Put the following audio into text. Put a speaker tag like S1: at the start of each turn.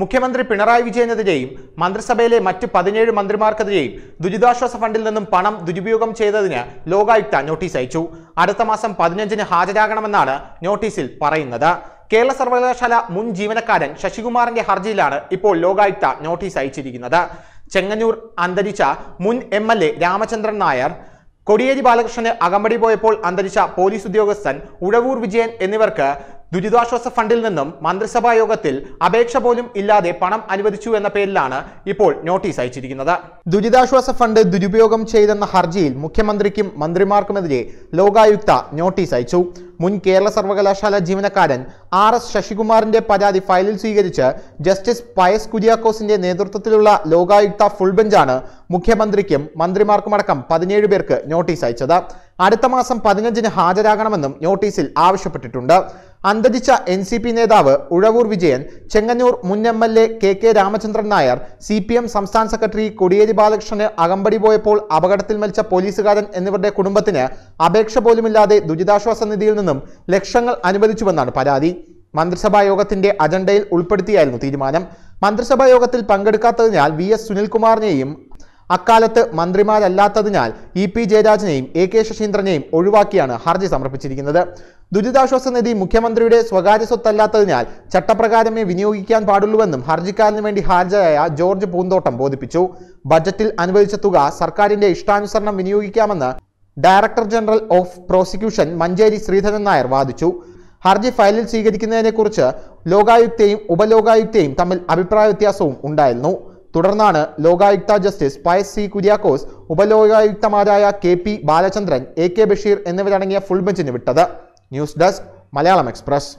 S1: മുഖ്യമന്ത്രി പിണറായി വിജയനെതിരെയും മന്ത്രിസഭയിലെ മറ്റ് പതിനേഴ് മന്ത്രിമാർക്കെതിരെയും ദുരിതാശ്വാസ ഫണ്ടിൽ നിന്നും പണം ദുരുപയോഗം ചെയ്തതിന് ലോകായുക്ത നോട്ടീസ് അയച്ചു അടുത്ത മാസം പതിനഞ്ചിന് ഹാജരാകണമെന്നാണ് നോട്ടീസിൽ പറയുന്നത് കേരള സർവകലാശാല മുൻ ജീവനക്കാരൻ ശശികുമാറിന്റെ ഹർജിയിലാണ് ഇപ്പോൾ ലോകായുക്ത നോട്ടീസ് അയച്ചിരിക്കുന്നത് ചെങ്ങന്നൂർ അന്തരിച്ച മുൻ M L A Ramachandran Nair Kodiyeri ബാലകൃഷ്ണന് അകമ്പടി പോയപ്പോൾ അന്തരിച്ച പോലീസ് ഉദ്യോഗസ്ഥൻ ഉഴവൂർ വിജയൻ എന്നിവർക്ക് ദുരിതാശ്വാസ ഫണ്ടിൽ നിന്നും മന്ത്രിസഭാ യോഗത്തിൽ അപേക്ഷ പോലും ഇല്ലാതെ പണം അനുവദിച്ചു എന്ന പേരിലാണ് ഇപ്പോൾ നോട്ടീസ് അയച്ചിരിക്കുന്നത്
S2: ദുരിതാശ്വാസ ഫണ്ട് ദുരുപയോഗം ചെയ്തെന്ന ഹർജിയിൽ മുഖ്യമന്ത്രിക്കും മന്ത്രിമാർക്കുമെതിരെ ലോകായുക്ത നോട്ടീസ് അയച്ചു മുൻ കേരള സർവകലാശാല ജീവനക്കാരൻ ആർ എസ് ശശികുമാറിന്റെ പരാതി ഫയലിൽ സ്വീകരിച്ച് ജസ്റ്റിസ് പയസ് കുര്യാക്കോസിന്റെ നേതൃത്വത്തിലുള്ള ലോകായുക്ത ഫുൾ ബെഞ്ചാണ് മുഖ്യമന്ത്രിക്കും മന്ത്രിമാർക്കുമടക്കം പതിനേഴ് പേർക്ക് നോട്ടീസ് അയച്ചത് അടുത്ത മാസം പതിനഞ്ചിന് ഹാജരാകണമെന്നും നോട്ടീസിൽ ആവശ്യപ്പെട്ടിട്ടുണ്ട് അന്തരിച്ച എൻ സി പി നേതാവ് ഉഴവൂർ വിജയൻ ചെങ്ങന്നൂർ മുൻ M L A K K Ramachandran Nair C P M സംസ്ഥാന സെക്രട്ടറി കോടിയേരി ബാലകൃഷ്ണന് അകമ്പടി പോയപ്പോൾ അപകടത്തിൽ മരിച്ച പോലീസുകാരൻ എന്നിവരുടെ കുടുംബത്തിന് അപേക്ഷ പോലുമില്ലാതെ ദുരിതാശ്വാസ നിധിയിൽ നിന്നും ലക്ഷങ്ങൾ അനുവദിച്ചുവെന്നാണ് പരാതി മന്ത്രിസഭാ യോഗത്തിന്റെ അജണ്ടയിൽ ഉൾപ്പെടുത്തിയായിരുന്നു തീരുമാനം മന്ത്രിസഭാ യോഗത്തിൽ പങ്കെടുക്കാത്തതിനാൽ വി എസ് സുനിൽകുമാറിനെയും അക്കാലത്ത് മന്ത്രിമാരല്ലാത്തതിനാൽ ഇ പി ജയരാജനെയും എ കെ ശശീന്ദ്രനെയും ഒഴിവാക്കിയാണ് ഹർജി സമർപ്പിച്ചിരിക്കുന്നത് ദുരിതാശ്വാസ നിധി മുഖ്യമന്ത്രിയുടെ സ്വകാര്യ സ്വത്തല്ലാത്തതിനാൽ ചട്ടപ്രകാരമേ വിനിയോഗിക്കാൻ പാടുള്ളൂവെന്നും ഹർജിക്കാരന് വേണ്ടി ഹാജരായ ജോർജ് പൂന്തോട്ടം ബോധിപ്പിച്ചു ബജറ്റിൽ അനുവദിച്ച തുക സർക്കാരിന്റെ ഇഷ്ടാനുസരണം വിനിയോഗിക്കാമെന്ന് director general of prosecution Manjeri Sreedharan Nair വാദിച്ചു ഹർജി ഫയലിൽ സ്വീകരിക്കുന്നതിനെക്കുറിച്ച് ലോകായുക്തയും ഉപലോകായുക്തയും തമ്മിൽ അഭിപ്രായ വ്യത്യാസവും ഉണ്ടായിരുന്നു തുടർന്നാണ് ലോകായുക്ത ജസ്റ്റിസ് പയസ് സി കുര്യാക്കോസ് ഉപലോകായുക്തമാരായ K P Balachandran A K Basheer എന്നിവരടങ്ങിയ ഫുൾ ബെഞ്ചിന് വിട്ടത് ന്യൂസ് ഡെസ്ക് മലയാളം എക്സ്പ്രസ്